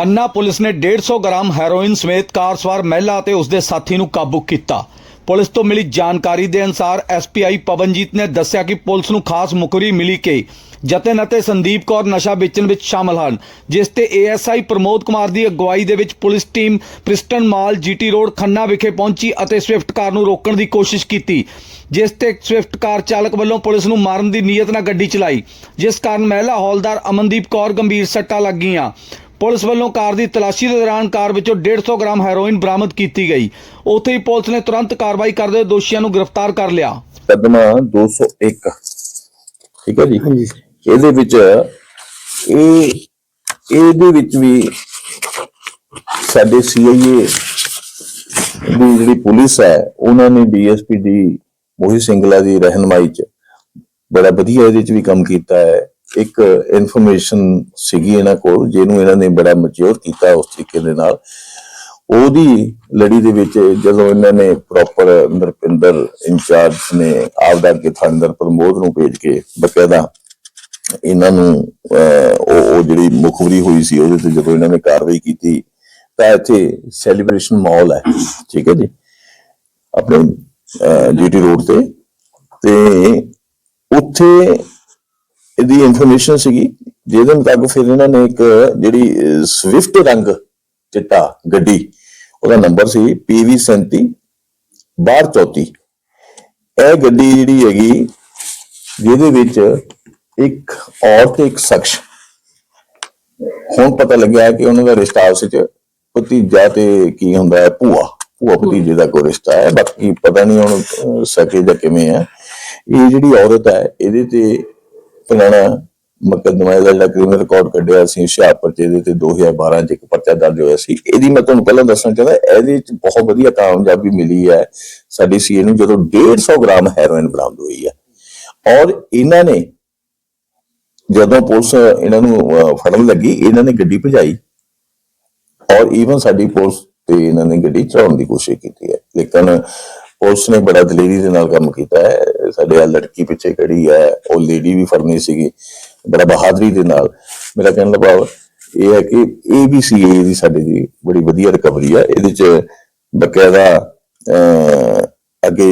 Khanna police ਨੇ 150 gram heroin ਸਮੇਤ ਕਾਰ ਸਵਾਰ ਮਹਿਲਾ ਅਤੇ ਉਸਦੇ ਸਾਥੀ ਨੂੰ ਕਾਬੂ ਕੀਤਾ। ਪੁਲਿਸ ਤੋਂ ਮਿਲੀ ਜਾਣਕਾਰੀ ਦੇ ਅਨੁਸਾਰ ਐਸਪੀਆਈ ਪਵਨਜੀਤ ਨੇ ਦੱਸਿਆ ਕਿ ਪੁਲਿਸ ਨੂੰ ਖਾਸ ਮੁਖਬਰੀ ਮਿਲੀ ਕਿ ਜਤਨ ਅਤੇ ਸੰਦੀਪ ਕੌਰ ਨਸ਼ਾ ਵੇਚਣ ਵਿੱਚ ਸ਼ਾਮਲ ਹਨ, ਜਿਸ ਤੇ ਏਐਸਆਈ ਪ੍ਰਮੋਦ ਕੁਮਾਰ ਦੀ ਅਗਵਾਈ ਦੇ ਵਿੱਚ police team Pristine Mall, GT Road, Khanna ਵਿਖੇ ਪਹੁੰਚੀ ਅਤੇ ਸਵਿਫਟ ਕਾਰ ਨੂੰ ਰੋਕਣ ਦੀ ਕੋਸ਼ਿਸ਼ ਕੀਤੀ, ਜਿਸ ਤੇ ਸਵਿਫਟ ਕਾਰ ਚਾਲਕ ਵੱਲੋਂ ਪੁਲਿਸ ਨੂੰ ਮਾਰਨ ਦੀ ਨੀਅਤ ਨਾਲ ਗੱਡੀ ਚਲਾਈ, ਜਿਸ ਕਾਰਨ ਮਹਿਲਾ ਹੌਲਦਾਰ ਅਮਨਦੀਪ ਕੌਰ ਗੰਭੀਰ ਸੱਟਾਂ ਲੱਗੀਆਂ। ਪੁਲਿਸ ਵੱਲੋਂ ਕਾਰ ਦੀ ਤਲਾਸ਼ੀ ਦੇ ਦੌਰਾਨ ਕਾਰ ਵਿੱਚੋਂ 150 ਗ੍ਰਾਮ ਹੈਰੋਇਨ ਬਰਾਮਦ ਕੀਤੀ ਗਈ। ਉੱਥੇ ਹੀ ਪੁਲਿਸ ਨੇ ਤੁਰੰਤ ਕਾਰਵਾਈ ਕਰਦੇ ਦੋਸ਼ੀਆਂ ਨੂੰ ਗ੍ਰਿਫਤਾਰ ਕਰ ਲਿਆ। ਮੁਕੱਦਮਾ 201 ਠੀਕ ਹੈ ਜੀ? ਇਹਦੇ ਵਿੱਚ ਇਹ ਇਹਦੇ ਵਿੱਚ ਵੀ ਸਾਡੇ ਸੀਆਈਏ ਦੀ ਜਿਹੜੀ ਪੁਲਿਸ ਹੈ ਉਹਨਾਂ ਨੇ ਡੀਐਸਪੀ ਦੀ ਮੋਹਿਤ ਸਿੰਗਲਾ ਦੀ ਰਹਿਨਮਾਈ ਚ ਬੜਾ ਵਧੀਆ ਇਹਦੇ ਚ ਵੀ ਕੰਮ ਕੀਤਾ ਹੈ। ਇੱਕ ਇਨਫੋਰਮੇਸ਼ਨ ਸੀਗੀ ਇਹਨਾਂ ਕੋਲ, ਜਿਹਨੂੰ ਇਹਨਾਂ ਨੇ ਬੜਾ ਮੈਚੁਰ ਕੀਤਾ ਉਸ ਤਰੀਕੇ ਦੇ ਨਾਲ। ਉਹਦੀ ਲੜੀ ਦੇ ਵਿੱਚ ਜਦੋਂ ਇਹਨਾਂ ਨੇ ਪ੍ਰੋਪਰ ਨਰਪਿੰਦਰ ਇੰਚਾਰਜ ਨੇ ਆਪਦਾ ਕੇ ਥਾਣੇਦਾਰ ਪ੍ਰਮੋਦ ਨੂੰ ਭੇਜ ਕੇ ਬਕਾਇਦਾ ਇਹਨਾਂ ਨੂੰ ਉਹ ਜਿਹੜੀ ਮੁਖਬਰੀ ਹੋਈ ਸੀ, ਉਹਦੇ ਤੇ ਜਦੋਂ ਇਹਨਾਂ ਨੇ ਕਾਰਵਾਈ ਕੀਤੀ, ਤਾਂ ਇੱਥੇ ਸੈਲੀਬ੍ਰੇਸ਼ਨ ਮਾਲ ਹੈ, ਠੀਕ ਹੈ ਜੀ, ਆਪਣੇ ਜੀਟੀ ਰੋਡ ਤੇ। ਤੇ ਉੱਥੇ ਇਹਦੀ ਇਨਫੋਰਮੇਸ਼ਨ ਸੀਗੀ ਜਿਹਦੇ ਮੁਤਾਬਕ ਫਿਰ ਇਹਨਾਂ ਨੇ ਇੱਕ ਜਿਹੜੀ ਸਵਿਫਟ ਰੰਗ ਚਿੱਟਾ ਗੱਡੀ ਉਹਦਾ ਨੰਬਰ ਸੀ PV 37 3234 ਇਹ ਗੱਡੀ ਜਿਹੜੀ ਹੈਗੀ ਜਿਹਦੇ ਵਿੱਚ ਇੱਕ ਔਰਤ ਇੱਕ ਸ਼ਖਸ। ਹੁਣ ਪਤਾ ਲੱਗਿਆ ਕਿ ਉਹਨਾਂ ਦਾ ਰਿਸ਼ਤਾ ਆਪਸ ਵਿੱਚ ਭਤੀਜਾ ਤੇ ਕੀ ਹੁੰਦਾ ਹੈ ਭੂਆ। ਭੂਆ ਭਤੀਜੇ ਦਾ ਕੋਈ ਰਿਸ਼ਤਾ ਹੈ ਬਾਕੀ ਪਤਾ ਨਹੀਂ ਹੁਣ ਸਕੇ ਜਾਂ ਕਿਵੇਂ ਹੈ। ਇਹ ਜਿਹੜੀ ਔਰਤ ਹੈ ਇਹਦੇ ਤੇ ਪੁਰਾਣਾ ਮੁਕੱਦਮਾ ਇਹਦਾ ਜਿਹੜਾ ਕ੍ਰਿਮੀਨਲ ਰਿਕਾਰਡ ਕੱਢਿਆ ਸੀ ਹੁਸ਼ਿਆਰਪੁਰ ਚ ਇਹਦੇ ਤੇ 2012 ਚ ਇੱਕ ਪਰਚਾ ਦਰਜ ਹੋਇਆ ਸੀ। ਇਹਦੀ ਮੈਂ ਤੁਹਾਨੂੰ ਪਹਿਲਾਂ ਦੱਸਣਾ ਚਾਹੁੰਦਾ, ਇਹਦੇ ਚ ਬਹੁਤ ਵਧੀਆ ਕਾਮਯਾਬੀ ਮਿਲੀ ਹੈ। ਸਾਡੀ ਸੀਏ ਨੂੰ ਜਦੋਂ 150 ਗ੍ਰਾਮ ਹੈਰੋਇਨ ਬਰਾਮਦ ਹੋਈ ਹੈ। ਔਰ ਇਹਨਾਂ ਨੇ ਜਦੋਂ ਪੁਲਿਸ ਇਹਨਾਂ ਨੂੰ ਫੜਨ ਲੱਗੀ, ਇਹਨਾਂ ਨੇ ਗੱਡੀ ਭਜਾਈ। ਔਰ ਈਵਨ ਸਾਡੀ ਪੁਲਿਸ ਤੇ ਇਹਨਾਂ ਨੇ ਗੱਡੀ ਚੜਾਉਣ ਦੀ ਕੋਸ਼ਿਸ਼ ਕੀਤੀ ਹੈ। ਲੇਕਿਨ ਪੁਲਿਸ ਨੇ ਬੜਾ ਦਲੇਰੀ ਦੇ ਨਾਲ ਕੰਮ ਕੀਤਾ ਹੈ। ਸਾਡੇ ਆ ਲੜਕੀ ਪਿੱਛੇ ਖੜੀ ਹੈ। ਉਹ ਲੇਡੀ ਵੀ ਫੜਨੀ ਸੀਗੀ। ਬੜਾ ਬਹਾਦਰੀ ਦੇ ਨਾਲ। ਮੇਰਾ ਕਹਿਣ ਦਾ ਭਾਵ ਇਹ ਹੈ ਕਿ ਏਬੀਸੀਏ ਦੀ ਸਾਡੇ ਦੀ ਬੜੀ ਵਧੀਆ ਰਿਕਵਰੀ ਹੈ ਇਹਦੇ ਚ ਬਕਾਇਦਾ ਅਹ, ਅੱਗੇ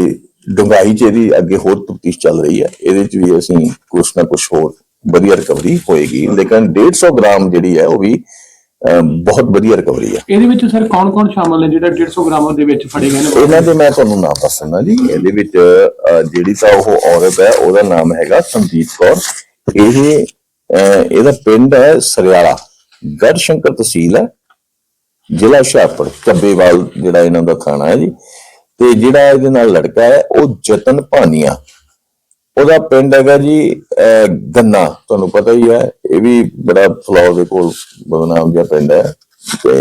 ਡੁੰਗਾਈ ਚ ਇਹਦੀ ਅੱਗੇ ਹੋਰ ਤਫਤੀਸ਼ ਚੱਲ ਰਹੀ ਹੈ। ਇਹਦੇ ਚ ਵੀ ਅਸੀਂ ਕੁਛ ਨਾ ਕੁਛ ਹੋਰ ਵਧੀਆ ਰਿਕਵਰੀ ਹੋਏਗੀ। ਲੇਕਿਨ 150 ਗ੍ਰਾਮ ਜਿਹੜੀ ਹੈ ਉਹ ਵੀ ਬਹੁਤ ਵਧੀਆ ਰਿਕਵਰੀ ਹੈ ਇਹਦੇ ਵਿੱਚ ਸਰ ਕੌਣ-ਕੌਣ ਸ਼ਾਮਲ ਨੇ ਜਿਹੜਾ 150 ਗ੍ਰਾਮ ਦੇ ਵਿੱਚ ਫੜੇ ਗਏ ਨੇ? ਇਹਨਾਂ ਦੇ ਮੈਂ ਤੁਹਾਨੂੰ ਨਾਮ ਦੱਸਣਾ ਜੀ। ਇਹਦੇ ਵਿੱਚ ਜਿਹੜੀ ਤਾਂ ਉਹ ਔਰਤ ਹੈ ਉਹਦਾ ਨਾਮ ਹੈਗਾ ਸੰਦੀਪ ਕੌਰ। ਇਹ ਇਹਦਾ ਪਿੰਡ ਹੈ ਸਰਿਆਲਾ। ਗੜ ਸ਼ੰਕਰ ਤਹਿਸੀਲ ਹੈ ਜ਼ਿਲ੍ਹਾ ਹੁਸ਼ਿਆਰਪੁਰ ਚੱਬੇਵਾਲ ਜਿਹੜਾ ਇਹਨਾਂ ਦਾ ਥਾਣਾ ਹੈ ਜੀ। ਤੇ ਜਿਹੜਾ ਇਹਦੇ ਨਾਲ ਲੜਕਾ ਹੈ ਉਹ ਜਤਨ ਭਾਨੀਆ। ਉਹਦਾ ਪਿੰਡ ਹੈਗਾ ਜੀ ਗੰਨਾ ਤੁਹਾਨੂੰ ਪਤਾ ਹੀ ਹੈ ਇਹ ਵੀ ਬੜਾ ਫਲੌਰ ਦੇ ਕੋਲ ਬਦਨਾਮ ਜਿਹਾ ਪਿੰਡ ਹੈ ਤੇ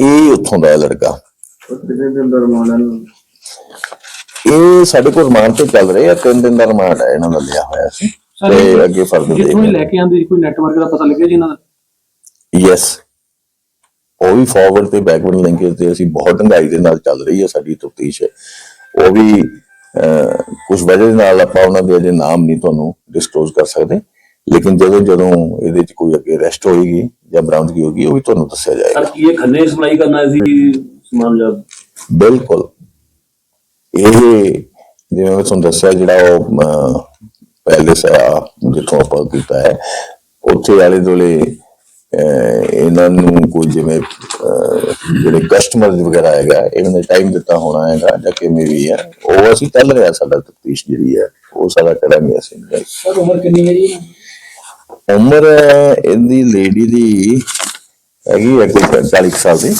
ਇਹ ਉੱਥੋਂ ਦਾ ਲੜਕਾ। ਕਿੰਨੇ ਦਿਨ ਦਾ ਰਮਾਨ ਇਹ ਸਾਡੇ ਕੋਲ ਰਿਮਾਂਡ ਤੇ ਚੱਲ ਰਹੇ ਆ ਤਿੰਨ ਦਿਨ ਦਾ ਰਿਮਾਂਡ ਹੈ ਇਹਨਾਂ ਦਾ ਲਿਆ ਹੋਇਆ ਸੀ। ਤੇ ਅੱਗੇ ਜਿੱਥੋਂ ਇਹ ਦੇ ਲੈ ਕੇ ਆਂਦੇ ਕੋਈ ਨੈਟਵਰਕ ਦਾ ਪਤਾ ਲੱਗਿਆ ਜੀ ਇਹਨਾਂ ਦਾ? ਯੈਸ ਉਹ ਵੀ ਫਾਰਵਰਡ ਤੇ ਬੈਕਵਰਡ ਲਿੰਕੇਜ ਤੇ ਅਸੀਂ ਬਹੁਤ ਢੰਗਾਈ ਦੇ ਨਾਲ ਚੱਲ ਰਹੀ ਹੈ ਸਾਡੀ ਤਫਤੀਸ਼। ਉਹ ਵੀ ਕੁਝ ਵਜ੍ਹਾ ਦੇ ਨਾਲ ਆਪਾਂ ਉਹਨਾਂ ਦੇ ਅਜੇ ਨਾਮ ਨਹੀਂ ਤੁਹਾਨੂੰ ਡਿਸਕਲੋਜ਼ ਕਰ ਸਕਦੇ ਲੇਕਿਨ ਜਦੋਂ ਜਦੋਂ ਇਹਦੇ ਚ ਕੋਈ ਅੱਗੇ ਅਰੈਸਟ ਹੋਏਗੀ ਜਾਂ ਬਰਾਮਦਗੀ ਹੋਗੀ ਉਹ ਵੀ ਤੁਹਾਨੂੰ ਦੱਸਿਆ ਜਾਏਗਾ। ਸਰ ਕੀ ਇਹ ਖੰਨੇ ਸਪਲਾਈ ਕਰਨਾ ਸੀ ਸਮਾਨ ਜਬ ਬਿਲਕੁਲ। ਇਹ ਜਿਵੇਂ ਮੈਂ ਤੁਹਾਨੂੰ ਦੱਸਿਆ ਜਿਹੜਾ ਉਹ ਪੈਲੇਸ ਆ ਜਿੱਥੋਂ ਆਪਾਂ ਕੀਤਾ ਹੈ ਉੱਥੇ ਵਾਲੇ ਦੋਲੇ ਇਹਨਾਂ ਨੂੰ ਕੋਈ ਜਿਵੇਂ ਜਿਹੜੇ ਕਸਟਮਰ ਵਗੈਰਾ ਹੈਗਾ ਇਹਨਾਂ ਨੇ ਟਾਈਮ ਦਿੱਤਾ ਹੋਣਾ ਹੈਗਾ ਜਾਂ ਕਿਵੇਂ ਵੀ ਹੈ ਉਹ ਅਸੀਂ ਚੱਲ ਰਿਹਾ ਸਾਡਾ ਤਫਤੀਸ਼ ਜਿਹੜੀ ਹੈ ਉਹ ਸਾਡਾ ਕਰਾਂਗੇ ਅਸੀਂ। ਸਰ ਉਮਰ ਕਿੰਨੀ ਹੈ ਜੀ? ਉਮਰ ਇਹਦੀ ਲੇਡੀ ਦੀ ਹੈਗੀ ਹੈ ਕੋਈ 40 ਕੁ ਸਾਲ ਦੀ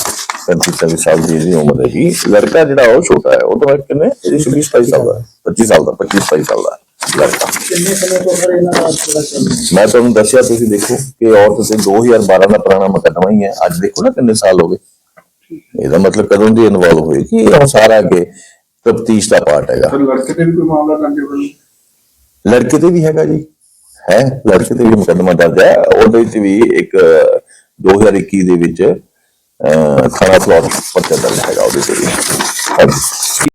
35 40 ਸਾਲ ਦੀ ਇਹਦੀ ਉਮਰ ਹੈਗੀ। ਲੜਕਾ ਜਿਹੜਾ ਉਹ ਛੋਟਾ ਹੈ ਉਹ ਤਾਂ ਕਿੰਨੇ? ਇਹਦੀ 26 27 ਸਾਲ ਦਾ 25 ਸਾਲ ਦਾ 25 27 ਸਾਲ ਦਾ। ਲੜਕਾ ਕਿੰਨੇ ਸਮੇਂ ਤੋਂ ਸਰ ਇਹਨਾਂ ਦਾ ਥੋੜਾ ਚੱਲ ਮੈਂ ਤੁਹਾਨੂੰ ਦੱਸਿਆ ਤੁਸੀਂ ਦੇਖੋ ਕਿ ਔਰਤ ਤੇ 2012 ਦਾ ਪੁਰਾਣਾ ਮੁਕੱਦਮਾ ਹੀ ਹੈ। ਅੱਜ ਦੇਖੋ ਨਾ ਕਿੰਨੇ ਸਾਲ ਹੋ ਗਏ। ਇਹਦਾ ਮਤਲਬ ਕਦੋਂ ਦੀ ਇਨਵੋਲਵ ਹੋਈ ਕਿ ਇਹ ਸਾਰਾ ਅੱਗੇ ਤਫਤੀਸ਼ ਦਾ ਪਾਰਟ ਹੈਗਾ। ਲੜਕੇ ਤੇ ਵੀ ਕੋਈ ਮਾਮਲਾ ਦਰਜ ਹੋਣਾ ਲੜਕੇ ਤੇ ਵੀ ਹੈਗਾ ਜੀ। ਹੈ? ਲੜਕੇ ਤੇ ਵੀ ਮੁਕੱਦਮਾ ਦਰਜ ਹੈ। ਉਹਦੇ ਵਿੱਚ ਵੀ ਇੱਕ 2021 ਦੇ ਵਿੱਚ ਥਾਣਾ ਫਲੋਰ ਪਰਚਾ ਦਰਜ ਹੈਗਾ ਉਹਦੇ ਤੇ ਵੀ।